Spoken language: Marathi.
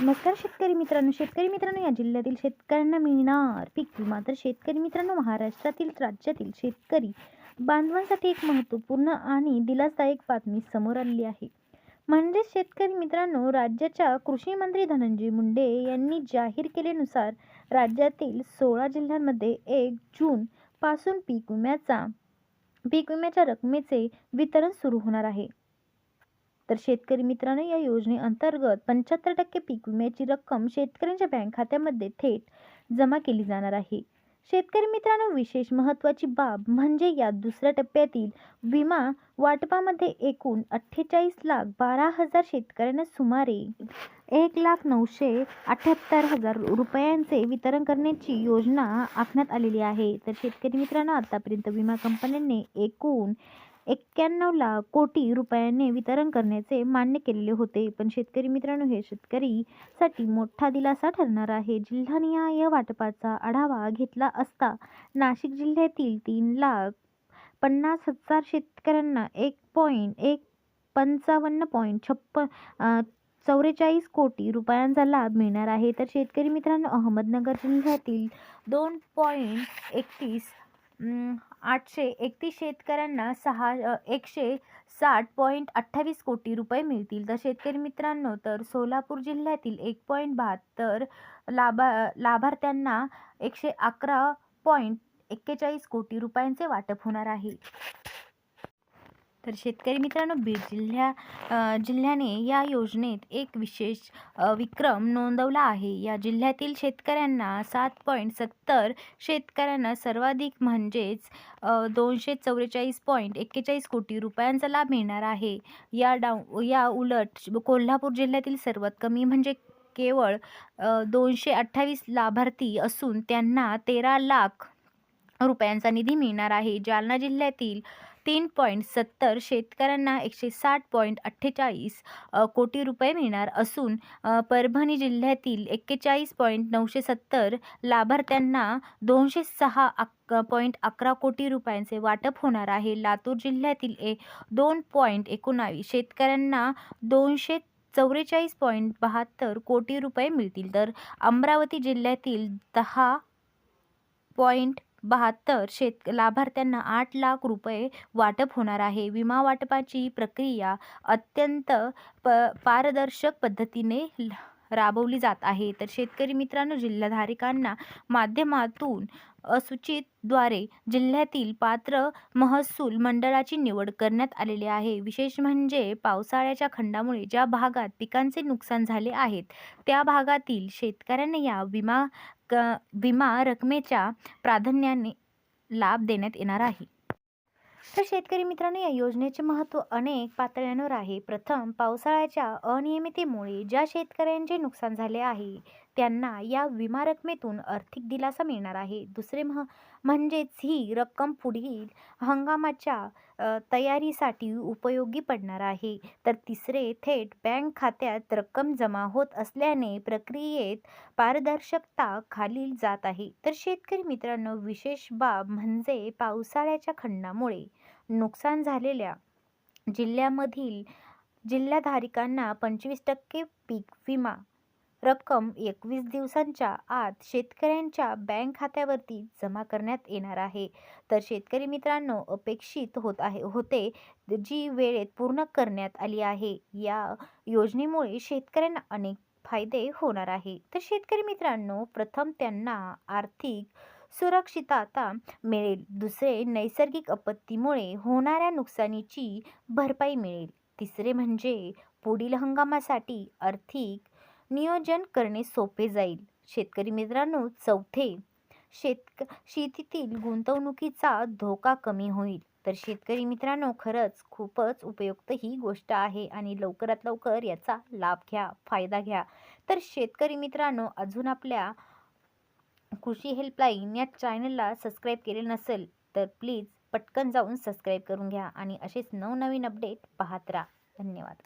नमस्कार शेतकरी मित्रांनो. शेतकरी मित्रांनो या जिल्ह्यातील शेतकऱ्यांना मिळणार पीक. विमा तर शेतकरी मित्रांनो महाराष्ट्रातील राज्यातील शेतकरी बांधवांसाठी एक महत्त्वपूर्ण आणि दिलासादायक बातमी समोर आली आहे. म्हणजेच शेतकरी मित्रांनो राज्याच्या कृषी मंत्री धनंजय मुंडे यांनी जाहीर केल्यानुसार राज्यातील सोळा जिल्ह्यांमध्ये एक जून पासून पीक विम्याचा पीक विम्याच्या रकमेचे वितरण सुरू होणार आहे. तर शेतकरी मित्रांनो या योजनेअंतर्गत पंच्याहत्तर टक्के पीक विम्याची रक्कम शेतकऱ्यांच्या बँक खात्यामध्ये थेट जमा केली जाणार आहे. शेतकरी मित्रांनो विशेष महत्त्वाची बाब म्हणजे या दुसऱ्या टप्प्यातील विमा वाटपामध्ये एकूण अठ्ठेचाळीस लाख बारा हजार शेतकऱ्यांना सुमारे एक लाख नऊशे अठ्ठ्याहत्तर हजार रुपयांचे वितरण करण्याची योजना आखण्यात आलेली आहे. तर शेतकरी मित्रांनो आतापर्यंत विमा कंपन्यांनी एकूण एक्क्याण्णव लाख कोटी रुपयांनी वितरण करण्याचे मान्य केलेले होते. पण शेतकरी मित्रांनो हे शेतकरीसाठी मोठा दिलासा ठरणार आहे. जिल्हानिहाय वाटपाचा आढावा घेतला असता नाशिक जिल्ह्यातील तीन लाख पन्नास हजार शेतकऱ्यांना एक पॉईंट एक पंचावन्न पॉईंट छप्पन चौवेचाळीस कोटी रुपयांचा लाभ मिळणार आहे. तर शेतकरी मित्रांनो अहमदनगर जिल्ह्यातील दोन पॉईंट एकतीस आठशे एकतीस शेतकऱ्यांना सहा एकशे साठ पॉईंट अठ्ठावीस कोटी रुपये मिळतील. तर शेतकरी मित्रांनो तर सोलापूर जिल्ह्यातील एक पॉईंट बहात्तर लाभा लाभार्थ्यांना एकशे अकरा पॉईंट एक्केचाळीस कोटी रुपयांचे वाटप होणार आहे. तर शेतकरी मित्रांनो बीड जिल्ह्या जिल्ह्याने या योजनेत एक विशेष विक्रम नोंदवला आहे. या जिल्ह्यातील शेतकऱ्यांना सात पॉईंट सत्तर शेतकऱ्यांना सर्वाधिक म्हणजेच दोनशे चौवेचाळीस पॉईंट एक्केचाळीस कोटी रुपयांचा लाभ मिळणार आहे. या डाव या उलट कोल्हापूर जिल्ह्यातील सर्वात कमी म्हणजे केवळ दोनशे अठ्ठावीस लाभार्थी असून त्यांना तेरा लाख रुपयांचा निधी मिळणार आहे. जालना जिल्ह्यातील तीन पॉईंट सत्तर शेतकऱ्यांना एकशे साठ पॉईंट अठ्ठेचाळीस कोटी रुपये मिळणार असून परभणी जिल्ह्यातील एक्केचाळीस पॉईंट नऊशे सत्तर लाभार्थ्यांना दोनशे सहा अक पॉईंट अकरा कोटी रुपयांचे वाटप होणार आहे. लातूर जिल्ह्यातील ए दोन पॉईंट एकोणावीस शेतकऱ्यांना दोनशे चौवेचाळीस पॉईंट बहात्तर कोटी रुपये मिळतील. तर अमरावती जिल्ह्यातील दहा पॉईंट बहात्तर शेत लाभार्थ्यांना आठ लाख रुपये वाटप होणार आहे. विमा वाटपाची प्रक्रिया अत्यंत प पारदर्शक पद्धतीने राबवली जात आहे. तर शेतकरी मित्रांनो जिल्हाधारकांना माध्यमातून असूचितद्वारे जिल्ह्यातील पात्र महसूल मंडळाची निवड करण्यात आलेली आहे. विशेष म्हणजे पावसाळ्याच्या खंडामुळे ज्या भागात पिकांचे नुकसान झाले आहेत त्या भागातील शेतकऱ्यांना या विमा क विमा रकमेच्या प्राधान्याने लाभ देण्यात येणार आहे. तर शेतकरी मित्रांनो या योजनेचे महत्त्व अनेक पातळ्यांवर आहे. प्रथम पावसाळ्याच्या अनियमितेमुळे ज्या शेतकऱ्यांचे नुकसान झाले आहे त्यांना या विमा रकमेतून आर्थिक दिलासा मिळणार आहे. दुसरे मह म्हणजेच ही रक्कम पुढील हंगामाच्या तयारीसाठी उपयोगी पडणार आहे. तर तिसरे थेट बँक खात्यात रक्कम जमा होत असल्याने प्रक्रियेत पारदर्शकता खाली जात आहे. तर शेतकरी मित्रांनो विशेष बाब म्हणजे पावसाळ्याच्या खंडामुळे नुकसान झालेल्या जिल्ह्यामधील जिल्हाधारकांना पंचवीस टक्के पीक विमा रक्कम एकवीस दिवसांच्या आत शेतकऱ्यांच्या बँक खात्यावरती जमा करण्यात येणार आहे. तर शेतकरी मित्रांनो अपेक्षित होत आहे होते जी वेळेत पूर्ण करण्यात आली आहे. या योजनेमुळे शेतकऱ्यांना अनेक फायदे होणार आहे. तर शेतकरी मित्रांनो प्रथम त्यांना आर्थिक सुरक्षितता मिळेल. दुसरे नैसर्गिक आपत्तीमुळे होणाऱ्या नुकसानीची भरपाई मिळेल. तिसरे म्हणजे पुढील हंगामासाठी आर्थिक नियोजन करणे सोपे जाईल. शेतकरी मित्रांनो चौथे शेतक शेतीतील गुंतवणुकीचा धोका कमी होईल. तर शेतकरी मित्रांनो खरंच खूपच उपयुक्त ही गोष्ट आहे आणि लवकरात लवकर याचा लाभ घ्या फायदा घ्या. तर शेतकरी मित्रांनो अजून आपल्या कृषी हेल्पलाईन या चॅनलला सबस्क्राईब केले नसेल तर प्लीज पटकन जाऊन सबस्क्राईब करून घ्या आणि असेच नवनवीन अपडेट पाहत राहा. धन्यवाद.